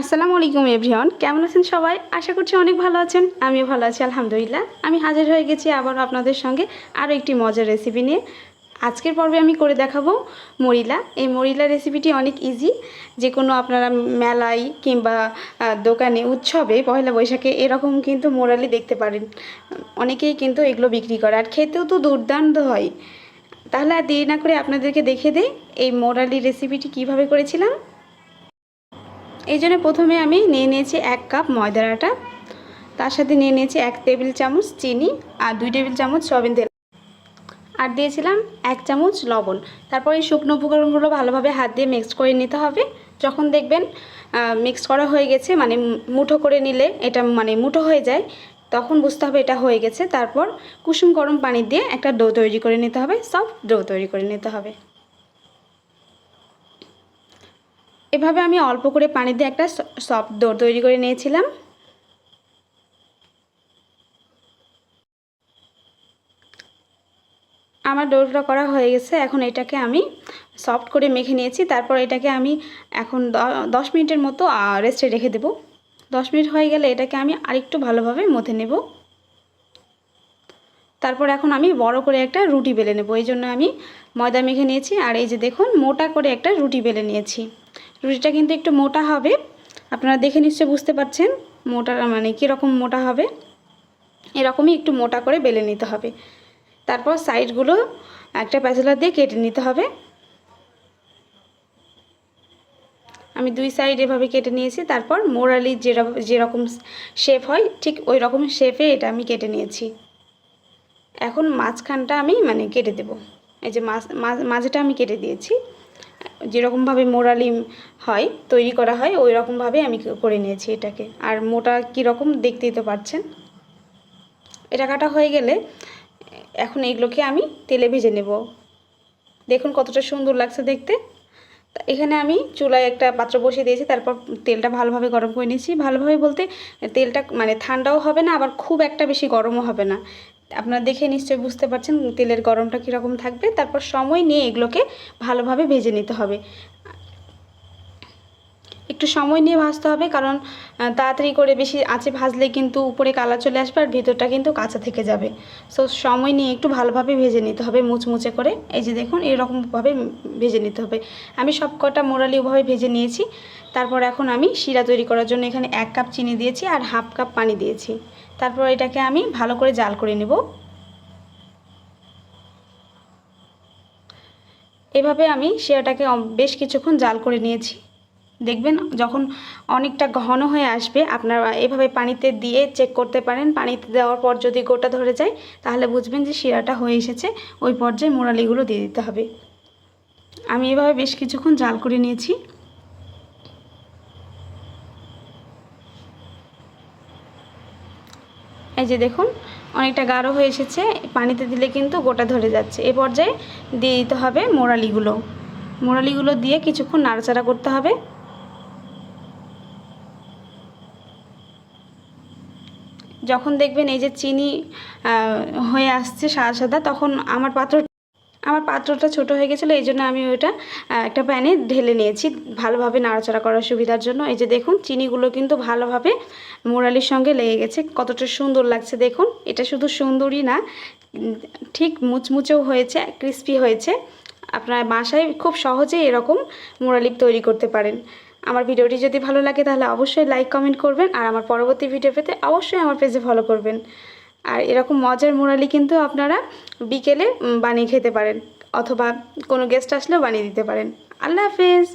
আসসালামু আলাইকুম এভরিওয়ান, কেমন আছেন সবাই? আশা করছি অনেক ভালো আছেন, আমিও ভালো আছি, আলহামদুলিল্লাহ। আমি হাজির হয়ে গেছি আবার আপনাদের সঙ্গে আরও একটি মজার রেসিপি নিয়ে। আজকের পর্বে আমি করে দেখাবো মরিলা। এই মরিলা রেসিপিটি অনেক ইজি যে কোনো আপনারা মেলায় কিংবা দোকানে, উৎসবে, পয়লা বৈশাখে এরকম কিন্তু মোরালি দেখতে পারেন। অনেকেই কিন্তু এগুলো বিক্রি করে, আর খেতেও তো দুর্দান্ত হয়। তাহলে আর দেরি না করে আপনাদেরকে দেখে দেই এই মোরালি রেসিপিটি কীভাবে করেছিলাম। এই জন্য প্রথমে আমি নিয়ে নিয়েছি এক কাপ ময়দার আটা। তার সাথে নিয়ে নিয়েছি এক টেবিল চামচ চিনি আর দুই টেবিল চামচ সয়াবিন তেল। আর দিয়েছিলাম এক চামচ লবণ। তারপর এই শুকনো উপকরণগুলো ভালোভাবে হাত দিয়ে মিক্স করে নিতে হবে। যখন দেখবেন মিক্স করা হয়ে গেছে মানে মুঠো করে নিলে এটা মানে মুঠো হয়ে যায়, তখন বুঝতে হবে এটা হয়ে গেছে। তারপর কুসুম গরম পানি দিয়ে একটা ডো তৈরি করে নিতে হবে সফট ডো তৈরি করে নিতে হবে। এভাবে আমি অল্প করে পানি দিয়ে একটা সফট ডো তৈরি করে নিয়েছিলাম। আমার ডোটা করা হয়ে গেছে, এখন এটাকে আমি সফট করে মেখে নিয়েছি। তারপর এটাকে আমি এখন দ- দশ মিনিটের মতো রেস্টে রেখে দেবো। দশ মিনিট হয়ে গেলে এটাকে আমি আরেকটু ভালোভাবে মথে নেব। তারপর এখন আমি বড় করে একটা রুটি বেলে নেব। এই জন্য আমি ময়দা মেখে নিয়েছি। আর এই যে দেখুন, মোটা করে একটা রুটি বেলে নিয়েছি। রুটিটা কিন্তু একটু মোটা হবে। আপনারা দেখে নিশ্চয়ই বুঝতে পারছেন মোটা মানে কীরকম মোটা হবে। এরকমই একটু মোটা করে বেলে নিতে হবে। তারপর সাইডগুলো একটা প্যাচেলা দিয়ে কেটে নিতে হবে। আমি দুই সাইড এভাবে কেটে নিয়েছি। তারপর মোরালি যেরকম যেরকম শেপ হয়, ঠিক ওই রকম শেপে এটা আমি কেটে নিয়েছি। এখন মাঝখানটা আমি মানে কেটে দেব। এই যে মাঝ- মাঝেটা আমি কেটে দিয়েছি। যেরকমভাবে মোরালি হয়, তৈরি করা হয় ওই রকমভাবে আমি করে নিয়েছি এটাকে। আর মোটা কীরকম দেখতেই তো পাচ্ছেন এটা কাটা হয়ে গেলে এখন এগুলোকে আমি তেলে ভেজে নেব। দেখুন কতটা সুন্দর লাগছে দেখতে। এখানে আমি চুলায় একটা পাত্র বসিয়ে দিয়েছি, তারপর তেলটা ভালোভাবে গরম করে নিয়েছি। ভালোভাবে বলতে তেলটা মানে ঠান্ডাও হবে না, আবার খুব একটা বেশি গরমও হবে না। আপনারা দেখে নিশ্চয়ই বুঝতে পারছেন তেলের গরমটা কীরকম থাকবে। তারপর সময় নিয়ে এগুলোকে ভালোভাবে ভেজে নিতে হবে। একটু সময় নিয়ে ভাজতে হবে, কারণ তাড়াতাড়ি করে বেশি আঁচে ভাজলে কিন্তু উপরে কালা চলে আসবে আর ভিতরটা কিন্তু কাঁচা থেকে যাবে। সো সময় নিয়ে একটু ভালোভাবে ভেজে নিতে হবে মুচমুচে করে। এই যে দেখুন, এরকমভাবে ভেজে নিতে হবে। আমি সব কটা মোরালি ওভাবে ভেজে নিয়েছি। তারপর এখন আমি শিরা তৈরি করার জন্য এখানে এক কাপ চিনি দিয়েছি আর হাফ কাপ পানি দিয়েছি। তারপর এটাকে আমি ভালো করে জাল করে নেব। এভাবে আমি শিরাটাকে বেশ কিছুক্ষণ জাল করে নিয়েছি। দেখবেন যখন অনেকটা ঘন হয়ে আসবে, আপনারা এভাবে পানিতে দিয়ে চেক করতে পারেন। পানিতে দেওয়ার পর যদি গোটা ধরে যায়, তাহলে বুঝবেন যে শিরাটা হয়ে এসেছে। ওই পর্যায়ে মোরালিগুলো দিয়ে দিতে হবে। আমি এভাবে বেশ কিছুক্ষণ জাল করে নিয়েছি। এই যে দেখুন, অনেকটা গাঢ় হয়ে এসেছে। পানিতে দিলে কিন্তু গোটা ধরে যাচ্ছে। এ পর্যায়ে দিয়ে দিতে হবে মোরালিগুলো। মোরালিগুলো দিয়ে কিছুক্ষণ নাড়াচাড়া করতে হবে। যখন দেখবেন এই যে চিনি হয়ে আসছে সাদা সাদা, তখন আমার পাত্র, আমার পাত্রটা ছোট হয়ে গেছিল, এই জন্য আমি ওইটা একটা প্যানে ঢেলে নিয়েছি ভালোভাবে নাড়াচাড়া করার সুবিধার জন্য। এই যে দেখুন, চিনিগুলো কিন্তু ভালোভাবে মোরালির সঙ্গে লেগে গেছে, কতটা সুন্দর লাগছে দেখুন। এটা শুধু সুন্দরই না, ঠিক মুচমুচেও হয়েছে ক্রিস্পি হয়েছে। আপনার বাসায় খুব সহজেই এরকম মোরালিপ তৈরি করতে পারেন। আমার ভিডিওটি যদি ভালো লাগে তাহলে অবশ্যই লাইক কমেন্ট করবেন আর আমার পরবর্তী ভিডিও পেতে অবশ্যই আমার পেজে ফলো করবেন। আর এরকম মজার মোরালি কিন্তু আপনারা বিকেলে বানিয়ে খেতে পারেন অথবা কোনো গেস্ট আসলেও বানিয়ে দিতে পারেন। আল্লাহ হাফেজ!